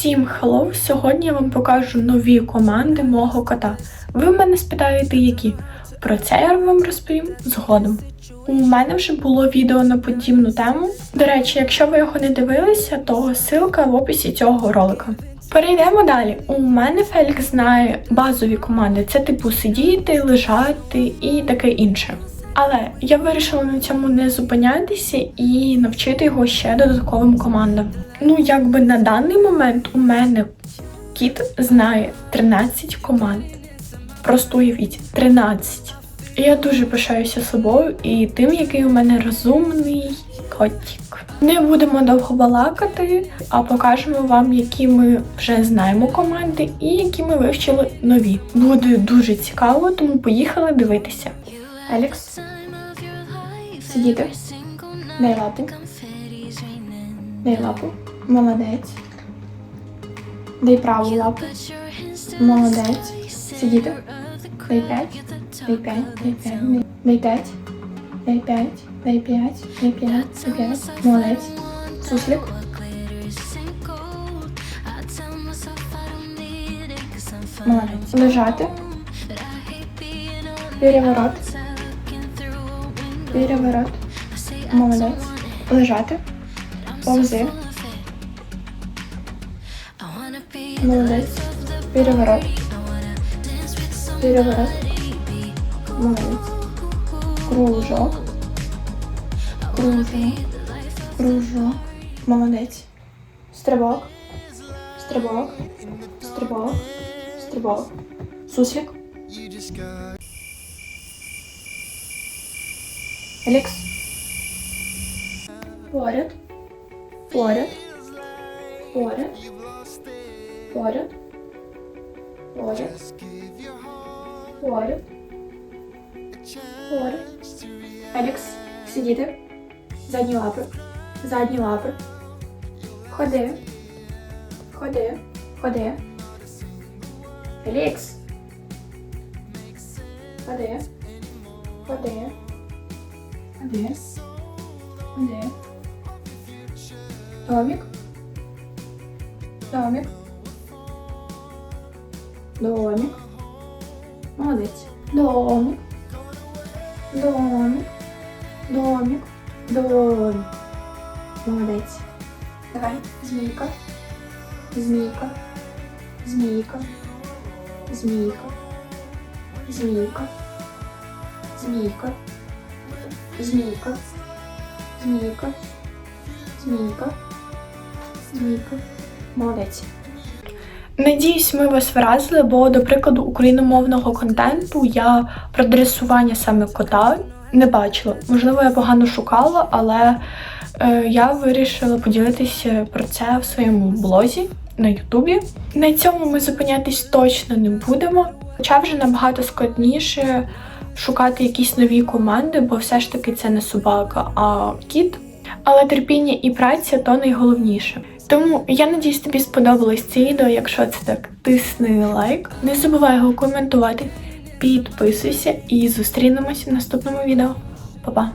Всім хеллоу! Сьогодні я вам покажу нові команди мого кота. Ви в мене спитаєте, які? Про це я вам розповім згодом. У мене вже було відео на подібну тему. До речі, якщо ви його не дивилися, то ссылка в описі цього ролика. Перейдемо далі. У мене Фелікс знає базові команди: це типу сидіти, лежати і таке інше. Але я вирішила на цьому не зупинятися і навчити його ще додатковим командам. Ну, якби на даний момент у мене кіт знає 13 команд. Просто уявіть, 13. Я дуже пишаюся собою і тим, який у мене розумний котик. Не будемо довго балакати, а покажемо вам, які ми вже знаємо команди і які ми вивчили нові. Буде дуже цікаво, тому поїхали дивитися. Елікс, сидіти. Дай лапу. Дай лапу. Молодець. Дай праву лапу. Молодець. Сидіти. Дай п'ять. Дай п'ять. Дай п'ять. Дай п'ять. Дай п'ять. Дай п'ять. Дай п'ять. Дай п'ять. Молодець. Суслик. Молодець. Лежати. Переворот. Переворот. Молодець. Лежати. Повзи. Молодець. Переворот. Переворот. Молодець. Кружок. Кружок. Кружок. Молодець. Стрибок. Стрибок. Стрибок. Стрибок. Суслик. Елікс. Поряд. Поряд. Поряд. Поряд. Поряд. Поряд. Поряд. Елікс. Сидіти. Задні лапи. Задні лапи. Ходи. Ходи. Ходи. Елікс. Ходи. Ходи. Одес. Олег. Томік. Томік. домик, молодец, домик, домик, домик, домик, молодец, Давай. змейка, Змійка. змейка, змейка, змейка, змейка. Змійка. Змійка. Змійка. Змійка. Молодець. Надіюсь, ми вас вразили, бо, до прикладу, україномовного контенту я про дресування саме кота не бачила. Можливо, я погано шукала, але е, я вирішила поділитися про це в своєму блозі на Ютубі. На цьому ми зупинятись точно не будемо, хоча вже набагато складніше шукати якісь нові команди, бо все ж таки це не собака, а кіт. Але терпіння і праця то найголовніше. Тому я надіюсь, тобі сподобалось це відео. Якщо це так, тисни лайк. Не забувай його коментувати, підписуйся і зустрінемося в наступному відео. Па-па!